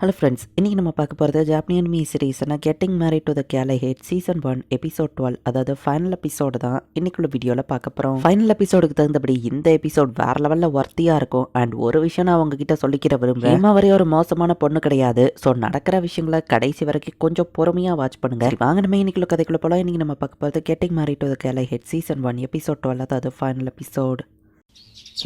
Hello friends இன்றைக்கி நம்ம பார்க்க போகிறது ஜாப்பனியன் மீ சீரீஸ்னா getting married to the girl I hate season one episode twelve அதாவது ஃபைனல் எபிசோடு தான் இன்னைக்குள்ள வீடியோவில் பார்க்க போகிறோம் ஃபைனல் எபிசோடுக்கு தகுந்தபடி இந்த எபிசோட் வேற லெவலில் ஒர்த்தியாக இருக்கும். அண்ட் ஒரு விஷயம் நான் உங்ககிட்ட சொல்லிக்கிற விரும்புகிறேன் ஹேமா வரையும் ஒரு மோசமான பொண்ணு கிடையாது. ஸோ நடக்கிற விஷயங்களை கடைசி வரைக்கும் கொஞ்சம் பொறுமையாக வாட்ச் பண்ணுங்க. வாங்க நம்ம இன்னைக்குள்ள கதைக்குள்ள போகலாம் இன்னைக்கு நம்ம பார்க்க போகிறது getting married to the girl I hate season one episode twelve அதாவது ஃபைனல் எபிசோட்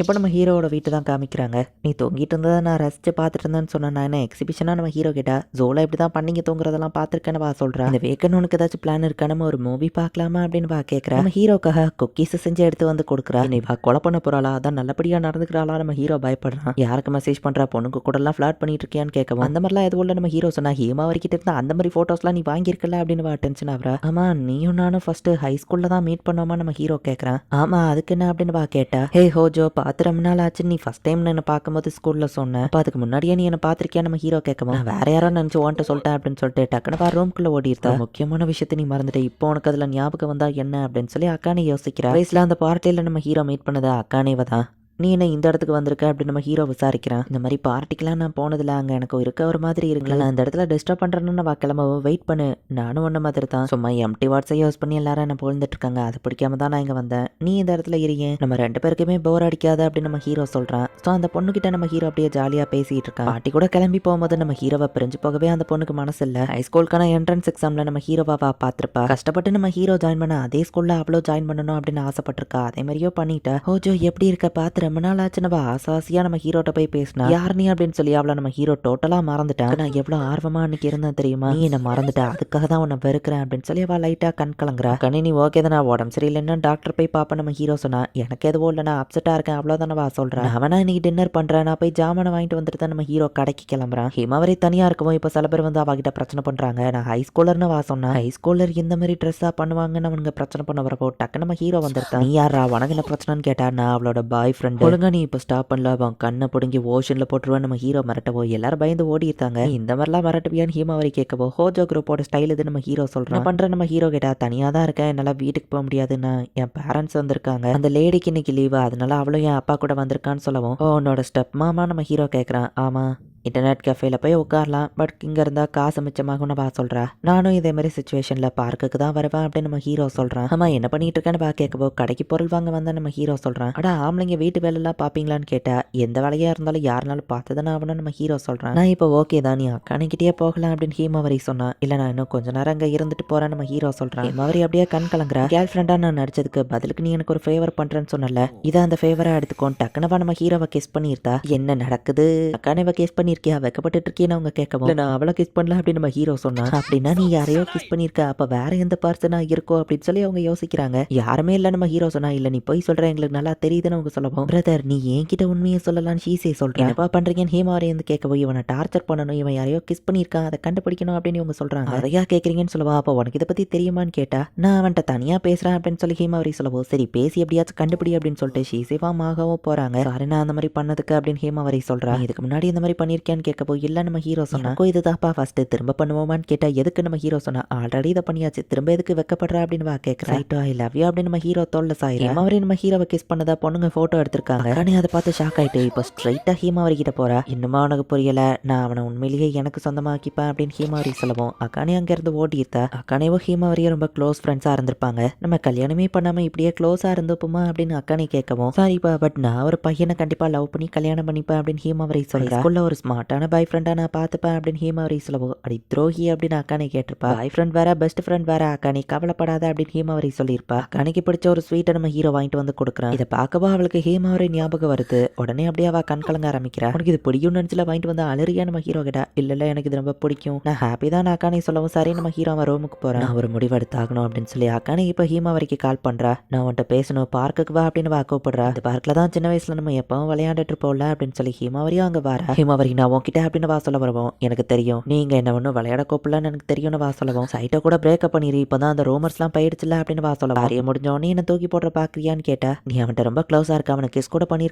இப்போ நம்ம ஹீரோவோட வீட்டு தான் காமிக்கிறாங்க? நீ தொங்கிட்டு இருந்ததை நான் ரசித்து பார்த்துட்டு இருந்தேன்னு சொன்னேன் நான் என்ன எக்ஸிபிஷனாக நம்ம ஹீரோ கிட்ட ஜோலா இப்படி தான் பண்ணிங்க தூங்குறதெல்லாம் பார்த்துருக்கேன்னு வா சொல்கிறேன் இந்த வேக்கன் உனக்கு ஏதாச்சும் பிளான் இருக்கா? நம்ம ஒரு மூவி பார்க்கலாமா? அப்படின்னு வா கேட்குறேன் நம்ம ஹீரோக்காக குக்கீஸ் செஞ்சு எடுத்து வந்து கொடுக்குறா. நீ வா கொலை பண்ண போகிறாளா அதான் நல்லபடியாக நடந்துக்கிறாளா? நம்ம ஹீரோ பயப்படுறான். யாருக்கு மெசேஜ் பண்ணுறா பொண்ணுக்கு கூடலாம் ஃப்ளாட் பண்ணிட்டு இருக்கியான்னு கேட்கவும் அந்த மாதிரிலாம் எதுவும் இல்லை நம்ம ஹீரோ சொன்னா ஹீமா வரைக்கிட்ட இருந்தா அந்த மாதிரி ஃபோட்டோஸ்லாம் நீ வாங்கியிருக்கல? அப்படின்னு வா டென்ஷன் ஆகிறா. ஆமா நீயும் நானும் ஃபர்ஸ்ட் ஹை ஸ்கூல்ல தான் மீட் பண்ணோமா? நம்ம ஹீரோ கேட்குறேன் ஆமா அதுக்கு என்ன? அப்படின்னு வா கேட்டா ஹே ஹோஜோ பார்த்து ரொம்ப நாள் ஆச்சு. நீ ஃபர்ஸ்ட் டைம் என்ன பார்க்கும்போது ஸ்கூல்ல சொன்னேன் அப்ப அதுக்கு முன்னாடியே நீ என்ன பார்த்திருக்கியா? நம்ம ஹீரோ கேட்கவும் நான் வேற யாரோ நினைச்சு ஓன்ட்டு சொல்லிட்டேன் அப்படின்னு சொல்லிட்டு டக்குனு வா ரூம்குள்ள ஓடி இருந்தா. முக்கியமான விஷயத்தை நீ மறந்துட்ட. இப்போ உனக்கு அதுல ஞாபகம் வந்தா என்ன அப்படின்னு சொல்லி அக்கானே யோசிக்கிறா. வயசுல அந்த பார்ட்டியில நம்ம ஹீரோ மீட் பண்ணது அக்கானேவ தான். நீ என்ன இந்த இடத்துக்கு வந்திருக்க அப்படின்னு நம்ம ஹீரோ விசாரிக்கிறான். இந்த மாதிரி பார்ட்டிக்கெலாம் நான் போனதில்ல அங்கே எனக்கு இருக்க ஒரு மாதிரி இருக்குல்ல நான் இந்த இடத்துல டிஸ்டர்ப் பண்ணுறேன்னு வா கிளம்ப வெயிட் பண்ணு. நானும் ஒன்றை மாதிரி தான். சும்மா எம்டி வாட்ஸை யூஸ் பண்ணி எல்லாரும் என்ன புகழ்ந்துட்டு இருக்காங்க. அது பிடிக்காம தான் நான் இங்கே வந்தேன். நீ இந்த இடத்துல இருங்க நம்ம ரெண்டு பேருக்குமே போர் அடிக்காத அப்படின்னு நம்ம ஹீரோ சொல்கிறான் ஸோ அந்த பொண்ணுகிட்ட நம்ம ஹீரோ அப்படியே ஜாலியாக பேசிட்டு இருக்கான். பாட்டி கூட கிளம்பி போகும்போது நம்ம ஹீரோவை பிரிஞ்சு போகவே அந்த பொண்ணுக்கு மனசு இல்லை. ஹைஸ்கூலுக்கான என்ட்ரன்ஸ் எக்ஸாமில் நம்ம ஹீரோவா பார்த்துருப்பா. கஷ்டப்பட்டு நம்ம ஹீரோ ஜாயின் பண்ண அதே ஸ்கூலில் அவ்வளோ ஜாயின் பண்ணணும் அப்படின்னு ஆசைப்பட்டிருக்கா. அதே மாதிரியோ பண்ணிட்டா. ஓஜோ எப்படி இருக்க? பார்த்து ரொம்ப நாள் ஆச்சு நம்ம ஆசாசியா நம்ம ஹீரோட்ட போய் பேசினா யார் நீ? அப்படின்னு சொல்லி அவளை நம்ம ஹீரோ டோட்டலா மறந்துட்டான் நான் எவ்வளவு ஆர்வமா அன்னைக்கு இருந்தேன் தெரியுமா? நீ என்ன மறந்துட்டா. அதுக்காக தான் உன்னை வெறுக்கிறேன். அப்படின்னு சொல்லி அவள் லைட்டா கண் கலங்குறா. கண்ணி நீ ஓகே தானே? உடம்பு சரியில்லைன்னா டாக்டர் போய் பாப்ப. நம்ம ஹீரோ சொன்னா எனக்கு எதுவும் இல்லை நான் அப்செட்டா இருக்கேன். அவ்வளவுதானே வா சொல்றேன் அவனா இன்னைக்கு டின்னர் பண்றேன். நான் போய் ஜாமானை வாங்கிட்டு வந்துட்டு தான் நம்ம ஹீரோ கடைக்கு கிளம்புறான். ஹிமாவரி தனியா இருக்கவும் இப்போ சில பேர் வந்து அவகிட்ட பிரச்சனை பண்றாங்க. நான் ஹை ஸ்கூலர்னு வா சொன்னேன் ஹை ஸ்கூலர் இந்த மாதிரி ட்ரெஸ்ஸா பண்ணுவாங்கன்னு அவனுங்க பிரச்சனை பண்ண வரப்போ டக்கு நம்ம ஹீரோ வந்துருத்தான். நீ யாரா உனக்கு என்ன பிரச்சனைன்னு கேட்டா நான் அவளோட பாய் ஃப்ரெண்ட் ஒழுங்கா நீ இப்போ ஸ்டாப் பண்ணல அவன் கண்ணை பிடுங்கி ஓஷன்ல போட்டுருவான் நம்ம ஹீரோ மிரட்டவோ எல்லாரும் பயந்து ஓடி இருக்காங்க இந்த மாதிரிலாம் மிரட்டுவியான்னு ஹீமாவரி கேட்கவோ? ஹோஜோ குரூப்போட ஸ்டைல் இது நம்ம ஹீரோ சொல்றான் என்ன பண்ற நம்ம ஹீரோ கேட்டா? தனியா தான் இருக்கேன். என்னால வீட்டுக்கு போக முடியாதுன்னு என் பேரண்ட்ஸ் வந்திருக்காங்க. அந்த லேடிக்கு இன்னைக்கு லீவு அதனால அவளும் என் அப்பா கூட வந்திருக்கான்னு சொல்லவும். உன்னோட ஸ்டெப் மாமா நம்ம ஹீரோ கேட்குறான் ஆமா. இன்டர்நெட் கஃபேல போய் உட்காரலாம். பட் இங்கே இருந்தால் காசு மிச்சமாகும்னு பா சொல்கிறா நானும் இதே மாதிரி சுச்சுவேஷனில் பார்க்குக்கு தான் வருவேன் அப்படின்னு நம்ம ஹீரோ சொல்கிறான் ஆமா என்ன பண்ணிட்டு இருக்கேன்னு பா கேட்கப்போ கடைக்கு பொருள் வாங்க வந்தா நம்ம ஹீரோ சொல்கிறான் அடா ஆம்பளைங்க வீட்டு வேலைலாம் பார்ப்பீங்களான்னு கேட்டா எந்த வேலையாக இருந்தாலும் யாருனாலும் பார்த்து தானே ஆகணும்னு நம்ம ஹீரோ சொல்கிறான் நான் இப்போ ஓகே தான் நீ அக்கானிக்கிட்டே போகலாம் அப்படின்னு ஹீமாவரி சொன்னான் இல்லை நான் இன்னும் கொஞ்ச நேரம் அங்கே இருந்துட்டு போகிறேன் நம்ம ஹீரோ சொல்கிறான் ஹீமாவரி அப்படியே கண் கலங்குறா. கேர்ள் ஃப்ரெண்டாக நான் நடிச்சதுக்கு பதிலுக்கு நீ எனக்கு ஒரு ஃபேவர் பண்ணுறேன்னு சொன்னல இதை அந்த ஃபேவராக எடுத்துக்கோ. டக்குனவா நம்ம ஹீரோவை கேஸ் பண்ணியிருந்தா என்ன நடக்குது? அக்கணவா கேஸ் பண்ணி பண்ணியிருக்கியா? வைக்கப்பட்டு இருக்கேன்னு அவங்க கேட்கவும். "இல்ல, நான் அவளை கிஸ் பண்ணல அப்படின்னு நம்ம ஹீரோ சொன்னா அப்படின்னா நீ யாரையோ கிஸ் பண்ணியிருக்க. அப்ப வேற எந்த பர்சனா இருக்கோ அப்படின்னு சொல்லி அவங்க யோசிக்கிறாங்க. யாருமே இல்ல நம்ம ஹீரோ சொன்னா இல்ல நீ போய் சொல்ற எங்களுக்கு நல்லா தெரியுதுன்னு அவங்க சொல்லவும். பிரதர் நீ என்கிட்ட உண்மையை சொல்லலாம்னு ஷீசே சொல்றேன் என்னப்பா பண்றீங்கன்னு ஹேமாவரி வந்து கேட்கவும். இவனை டார்ச்சர் பண்ணணும். இவன் யாரையோ கிஸ் பண்ணியிருக்கான். அதை கண்டுபிடிக்கணும் அப்படின்னு இவங்க சொல்றாங்க. அதையா கேக்குறீங்கன்னு சொல்லுவா? அப்ப உனக்கு இதை பத்தி தெரியுமான்னு கேட்டா நான் அவன்கிட்ட தனியா பேசுறேன் அப்படின்னு சொல்லி ஹேமாவரி சொல்லவும். சரி பேசி எப்படியாச்சும் கண்டுபிடி அப்படின்னு சொல்லிட்டு ஷீசேவா ஆகவும் போறாங்க. சாரி நான் அந்த மாதிரி பண்ணதுக்கு அப்படின்னு ஹேமாவரி சொல்றா. "நீ இதுக்கு முன்னாடி இந்த மாதிரி பண்ணியிருக்கியான்னு கேட்கப்போ இல்ல நம்ம ஹீரோ சொன்னா "எனக்கும் இதுதான்ப்பா ஃபர்ஸ்ட் திரும்ப பண்ணுவோமான்னு கேட்டா எதுக்கு நம்ம ஹீரோ சொன்னா ஆல்ரெடி இதை பண்ணியாச்சு திரும்ப எதுக்கு வெக்கப்படுற? அப்படின்னு வா கேட்கறா ரைட்டோ ஐ லவ் யூ அப்படின்னு நம்ம ஹீரோ தோல்ல சாயிரா ஹேமாவரி நம்ம ஹீரோவை கிஸ் பண்ணதா பொண்ணுங்க போட்டோ எடுத்திருக்காங்க. அக்கானே அதை பார்த்து ஷாக் ஆயிட்டு இப்போ ஸ்ட்ரைட்டா ஹேமாவரி கிட்ட போறா? இன்னுமா உனக்கு புரியல நான் அவனை உண்மையிலேயே எனக்கு சொந்தமாக்கிப்பேன் அப்படின்னு ஹேமாவரி சொல்லவும். அக்கானே அங்க இருந்து ஓடி இருந்தா அக்கானேவோ ஹேமாவரியும் ரொம்ப க்ளோஸ் ஃப்ரெண்ட்ஸா இருந்திருப்பாங்க. நம்ம கல்யாணமே பண்ணாம இப்படியே க்ளோஸா இருந்தோப்புமா? அப்படின்னு அக்கானே கேட்கவும். சாரிப்பா பட் நான் ஒரு பையனை கண்டிப்பா லவ் பண்ணி கல்யாணம் பண்ணிப்பேன் அப்படின்னு ஹேமாவரி சொல்றா. ஸ்கூல்ல ஒரு ஸ்மார்ட்டான பாய் ஃப்ரெண்டா நான் பார்த்துப்பேன் அப்படின்னு ஹேமாவரி சொல்லவும் அடி துரோகி அப்படின்னு அக்கானே கேட்டிருப்பா. பாய் ஃப்ரெண்ட் வேற பெஸ்ட் ஃப்ரெண்ட் வேற அக்கானே கவலைப்படாத அப்படின்னு ஹேமாவரி சொல்லியிருப்பா. அக்கானைக்கு பிடிச்ச ஒரு ஸ்வீட்டை நம்ம ஹீரோ வாங்கிட்டு வந்து கொடுக்குறான். இதை பார்க்கவா அவளுக்கு ஹேமாவரி ஞாபகம் வருது? உடனே அப்படியே அவ கண் கலங்க ஆரம்பிக்கிறா. உனக்கு இது பிடிக்கும் நினைச்சுல வாங்கிட்டு வந்து அலறியா நம்ம ஹீரோ கிட்ட? இல்ல எனக்கு இது ரொம்ப பிடிக்கும். நான் ஹாப்பி தான் நான் அக்கானே சொல்லவும் சரி நம்ம ஹீரோ அவன் ரூமுக்கு போறேன். நான் ஒரு முடிவு எடுத்தாகணும் அப்படின்னு சொல்லி அக்கானே இப்போ ஹீமாவரிக்கு கால் பண்றா. நான் உன்கிட்ட பேசணும் பார்க்குக்கு வா அப்படின்னு வா கூப்பிடுறா. இந்த பார்க்ல தான் சின்ன வயசுல நம்ம எப்பவும் விளையாண்டுட்டு இருப்போம்ல அப்படின்னு சொல்லி ஹீமாவரியும் அங்க வர. ஹீமாவரி நான் உன்கிட்ட அப்படின்னு வா சொல்ல வருவோம். எனக்கு தெரியும். நீங்க என்ன ஒன்றும் விளையாட கூப்பிடலன்னு எனக்கு தெரியும்னு வா சொல்லவும். சைட்டை கூட பிரேக்கப் பண்ணிரு. இப்பதான் அந்த ரூமர்ஸ்லாம் போயிடுச்சுல அப்படின்னு வா சொல்ல வாரிய முடிஞ்ச உடனே என்ன தூக்கி போடுற பாக்குறியான்னு கேட்டா நீ அவன்கிட்ட ரொம்ப க்ளோஸா இருக்க. அவனை கிஸ் கூட நீ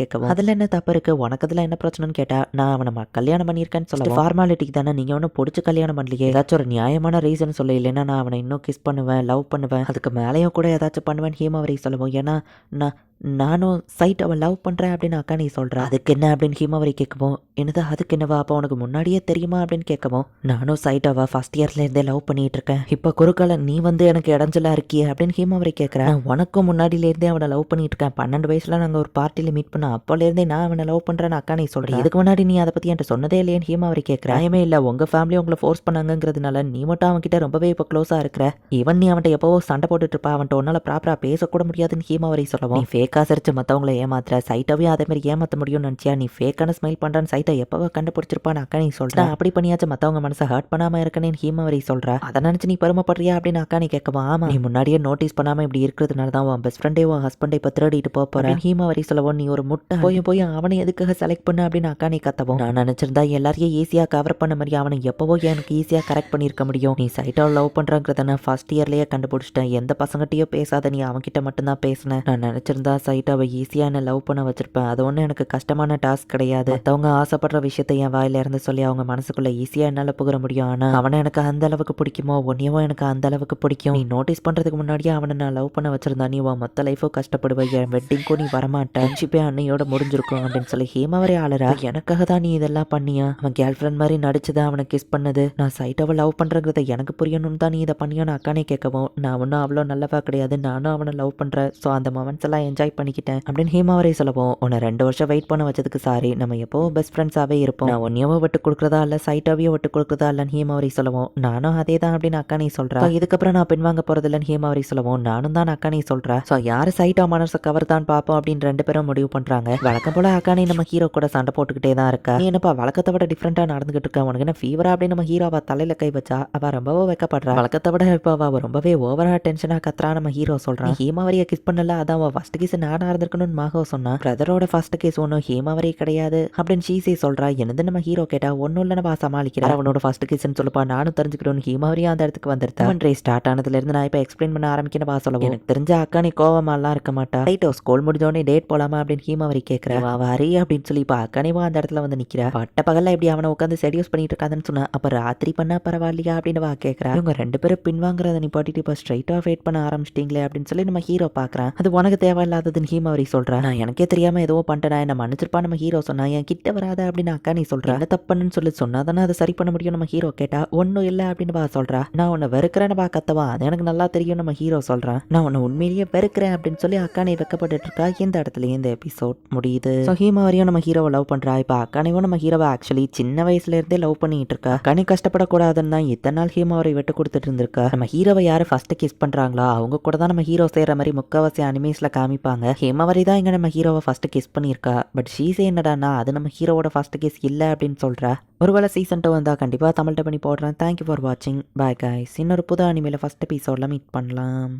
கேட்கவும். அதுல என்ன தப்பு இருக்கு? உனக்கு அதுல என்ன பிரச்சனைன்னு கேட்டா நான் அவனை கல்யாணம் பண்ணியிருக்கேன்னு சொல்ல ஃபார்மாலிட்டிக்கு தானே. நீங்க ஒன்றும் பிடிச்சி கல்யாணம் பண்ணலையே. ஏதாச்சும் ஒரு நியாயமான ரீசன் சொல்ல. இல்லைன்னா நான் அவனை இன்னும் கிஸ் பண்ணுவேன் லவ் பண்ணுவேன். அதுக்கு மேலேயும் கூட ஏதாச்சும் பண்ணுவேன் ஹேமாவரி சொல்லுவோம். ஏன்னா நான் நானும் சைட்டாவை லவ் பண்ணுறேன் அப்படின்னு அக்கா நீ சொல்கிறா அதுக்கு என்ன அப்படின்னு ஹிமாவரி கேட்கவும் என்னது அதுக்கு என்னவா? அப்போ உனக்கு முன்னாடியே தெரியுமா அப்படின்னு கேட்கவும் நானும் சைட்டாவை ஃபர்ஸ்ட் இயர்லேருந்தே லவ் பண்ணிட்டு இருக்கேன். இப்போ குறுக்கால நீ வந்து எனக்கு இடைஞ்சலா இருக்கியே அப்படின்னு ஹிமாவரி கேட்குறேன் உனக்கும் முன்னாடியிலேருந்தே அவனை லவ் பண்ணிட்டு இருக்கேன். பன்னெண்டு வயசுல நாங்கள் ஒரு பார்ட்டியில் மீட் பண்ண அப்போலேருந்தே நான் அவனை லவ் பண்ணுறேன்னு அக்கா நீ சொல்கிறேன் இதுக்கு முன்னாடி நீ அதை பற்றி என்கிட்ட சொன்னதே இல்லையேன்னு ஹிமாவரி கேட்குறேன் ஏமே இல்லை உங்கள் ஃபேமிலி உங்களை ஃபோர்ஸ் பண்ணாங்கங்கிறதுனால நீ மட்டும் அவன்கிட்ட ரொம்பவே இப்போ க்ளோஸாக இருக்கிற. ஈவன் நீ அவன்கிட்ட எப்போவோ சண்டை போட்டுட்டு இருப்பா அவன்கிட்ட உன்னால ப்ராப்பராக பேசக்கூட முடியாதுன்னு ஹீமாவரி சொல்லவும். நீ ஃபேக்காக சிரிச்சு மற்றவங்கள ஏமாத்துற சைட்டாவையும் அதே மாதிரி ஏமாற்ற முடியும்னு நினச்சியா? நீ ஃபேக்கான ஸ்மைல் பண்ணுறான்னு சைட்டை எப்போவோ கண்டுபிடிச்சிருப்பான்னு அக்கா நீ சொல்கிறேன் அப்படி பண்ணியாச்சும் மற்றவங்க மனசை ஹர்ட் பண்ணாமல் இருக்கனேன்னு ஹீமாவரி சொல்கிறா அதை நினச்சி நீ பெருமைப்படுறியா அப்படின்னு அக்கா நீ கேட்கவா? ஆமா. நீ முன்னாடியே நோட்டீஸ் பண்ணாமல் இப்படி இருக்கிறதுனால தான் உன் பெஸ்ட் ஃப்ரெண்டே உன் ஹஸ்பண்டை இப்போ திருடிட்டு போக போகிறேன் ஹீமாவரி சொல்லவும் நீ ஒரு முட்டை போய் போய் அவனை எதுக்காக செலக்ட் பண்ண அப்படின்னு அக்கா நீ கத்தவும். நான் நினச்சிருந்தா எல்லாரையும் ஈஸியாக கவர் பண்ண மாதிரி அவனை எப்போவோ எனக்கு ஈஸியாக கரெக்ட் பண்ணியிருக்க முடியும். நீ சைட்டாவை லவ் பண்ணுறங்கிறத நான் ஃபர்ஸ்ட் இயர்லேயே கண்டுபிடிச்சிட்டேன். எந்த பசங்கள்கிட்டயோ பேசாத நீ அவன்கிட்ட மட்டும்தான் பேசினேன் நான் நினச்சிருந்தா சைட்டாவை ஈஸியாக என்ன லவ் பண்ண வச்சிருப்பேன் அது ஒன்றும் எனக்கு கஷ்டமான டாஸ்க் கிடையாது. மற்றவங்க ஆசைப்படுற விஷயத்த என் வாயிலிருந்து சொல்லி அவங்க மனசுக்குள்ளே ஈஸியாக என்னால் புகர முடியும். ஆனால் அவனை எனக்கு அந்த அளவுக்கு பிடிக்குமோ உன்னையும் எனக்கு அந்த அளவுக்கு பிடிக்கும். நீ நோட்டீஸ் பண்ணுறதுக்கு முன்னாடியே அவனை நான் லவ் பண்ண வச்சுருந்தா நீ உன் மொத்த லைஃபோ கஷ்டப்படுவேன் என் வெட்டிங்க்கும் நீ வரமாட்டேன் ஃப்ரெண்ட்ஷிப்பே அன்னையோட முடிஞ்சிருக்கும் அப்படின்னு சொல்லி ஹேமாவரே ஆளரா எனக்காக தான் நீ இதெல்லாம் பண்ணியா? அவன் கேர்ள் ஃப்ரெண்ட் மாதிரி நடிச்சுதான் அவனை கிஸ் பண்ணது. நான் சைட்டாவை லவ் பண்ணுறங்கிறத எனக்கு புரியணும்னு தான் நீ இதை பண்ணியோன்னு அக்கானே கேட்கவும் நான் ஒன்றும் அவ்வளோ நல்லவா கிடையாது. நானும் அவனை லவ் பண்ணுறேன் ஸோ அந்த மொமெண்ட்ஸ் எல்லாம் என்ஜாய் பண்ணிக்கிட்டேன். அப்படின்னு ஹேமாவரே சொல்லவும் உன்னை ரெண்டு வருஷம் வெயிட் பண்ண வச்சதுக்கு சாரி நம்ம எப்போ பெஸ்ட் ஃப்ரெண்ட்ஸாகவே இருப்போம். நான் ஒன்னியவோ விட்டு கொடுக்குறதா இல்லை சைட்டாவையோ விட்டு கொடுக்குறதா இல்லைன்னு ஹேமாவரி சொல்லவும் நானும் அதே தான் அப்படின்னு அக்கா நீ இதுக்கப்புறம் நான் பின்வாங்க போகிறது இல்லைன்னு ஹேமாவரி சொல்லவும் நானும் தான் அக்கா நீ சொல்கிறா ஸோ யார் சைட்டா மனசை கவர் தான் பார்ப்போம் அப்படின்னு ரெண்டு பேரும் முடிவு பண்ணுறாங்க வழக்கம் போல அக்கானே நம்ம ஹீரோ கூட சண்டை போட்டுக்கிட்டே தான் இருக்கா. என்னப்பா வழக்கத்தை விட டிஃப்ரெண்ட்டாக நடந்துகிட்டு இருக்கா. உனக்கு என்ன ஃபீவரா அப்படின்னு நம்ம ஹீரோவா தலையில கை வச்சா அவ ரொம்பவே வைக்கப்படுறா. வழக்கத்தை விட இப்போ அவ ரொம்பவே ஓவரா டென்ஷனாக கத்துறா நம்ம ஹீரோ சொல்றான் ஹேமாவரியை கிஸ் பண்ணல? அதான் அவ ஃபர்ஸ்ட் கிஸ் நானா இருந்திருக்கணும்னு மாகோ சொன்னா பிரதரோட ஃபர்ஸ்ட் கேஸ் ஒன்றும் ஹேமாவரி கிடையாது அப்படின்னு ஷீசே சொல்றா. என்னது நம்ம ஹீரோ கேட்டா ஒன்னும் இல்ல நான் சமாளிக்கிறேன். அவனோட ஃபர்ஸ்ட் கேஸ்ன்னு சொல்லப்பா. நானும் தெரிஞ்சுக்கிறோம் ஹேமாவரியா அந்த இடத்துக்கு வந்துருத்தா ரே ஸ்டார்ட் ஆனதுல இருந்து நான் இப்போ எக்ஸ்பிளைன் பண்ண ஆரம்பிக்கணும் வா சொல்லவும் எனக்கு தெரிஞ்ச அக்கா நீ கோவமாலாம் இருக்க மாட்டா. ரைட்டோ ஸ்கூல் முடிஞ்சோடனே டேட் போலாமா? அப்படின்னு ஹீமாவரி கேட்கிறா வா வாரி அப்படின்னு சொல்லி இப்போ அக்கனைவா அந்த இடத்துல வந்து நிக்கிறா. பட்ட பகல்ல இப்படி அவனை உட்காந்து செடியூஸ் பண்ணிட்டு இருக்காதுன்னு சொன்னா அப்ப ராத்திரி பண்ணா பரவாயில்லையா? அப்படின்னு வா கேட்கறா இவங்க ரெண்டு பேரும் பின்வாங்குறத நீ பாட்டிட்டு இப்போ ஸ்ட்ரைட்டா வெயிட் பண்ண ஆரம்பிச்சிட்டீங்களே அப்படின்னு சொல்லி நம்ம ஹீரோ பாக்குறான். அது உனக்கு தேவையில்லாத தேவையில்லாததுன்னு ஹீமாவரி சொல்றா. நான் எனக்கே தெரியாமல் ஏதோ பண்ணிட்டேன் என்ன மன்னிச்சிருப்பா நம்ம ஹீரோ? சொன்னா என் கிட்ட வராத அப்படின்னு அக்கா நீ சொல்றா. என்ன தப்புன்னு சொல்லி. சொன்னா தானே அதை சரி பண்ண முடியும்? நம்ம ஹீரோ கேட்டா ஒன்றும் இல்லை அப்படின்னு பா சொல்கிறா நான் உன்னை வெறுக்கிறேன்னு பா கத்தவா. அது எனக்கு நல்லா தெரியும் நம்ம ஹீரோ சொல்றான் நான் உன்னை உண்மையிலேயே வெறுக்கிறேன் அப்படின்னு சொல்லி அக்கானை வெக்கப்பட்டுட்டு இருக்கா இந்த இடத்துல இந்த எபிசோட் முடியுது. ஸோ ஹீமாவரியும் நம்ம ஹீரோவை லவ் பண்றா. இப்போ அக்கானையும் நம்ம ஹீரோவை ஆக்சுவலி சின்ன வயசுல இருந்தே லவ் பண்ணிட்டு இருக்கா கனி கஷ்டப்படக்கூடாதுன்னு தான் இத்தனை நாள் ஹீமாவரை விட்டு கொடுத்துட்டு இருந்திருக்கா நம்ம ஹீரோவை யாரும் ஃபர்ஸ்ட் கிஸ் பண்ணுறாங்களோ அவங்க கூட தான் நம்ம ஹீரோ செய்கிற மாதிரி முக்கால்வாசி அனிமேஸில் காமிப்பாங்க. ஹேமாவரி தான் இங்கே நம்ம ஹீரோவை ஃபஸ்ட்டு கிஸ் பண்ணியிருக்கா. பட் ஷீசே என்னடானா அது நம்ம ஹீரோவோட ஃபஸ்ட்டு கிஸ் இல்லை அப்படின்னு சொல்கிறா ஒருவேளை சீசன் டூ வந்தால் கண்டிப்பாக தமிழ்ட்ட பண்ணி போடுறேன். தேங்க்யூ ஃபார் வாட்சிங் பாய் காய்ஸ் இன்னொரு புது அனிமேல ஃபஸ்ட் எபிசோடில் மீட் பண்ணலாம்.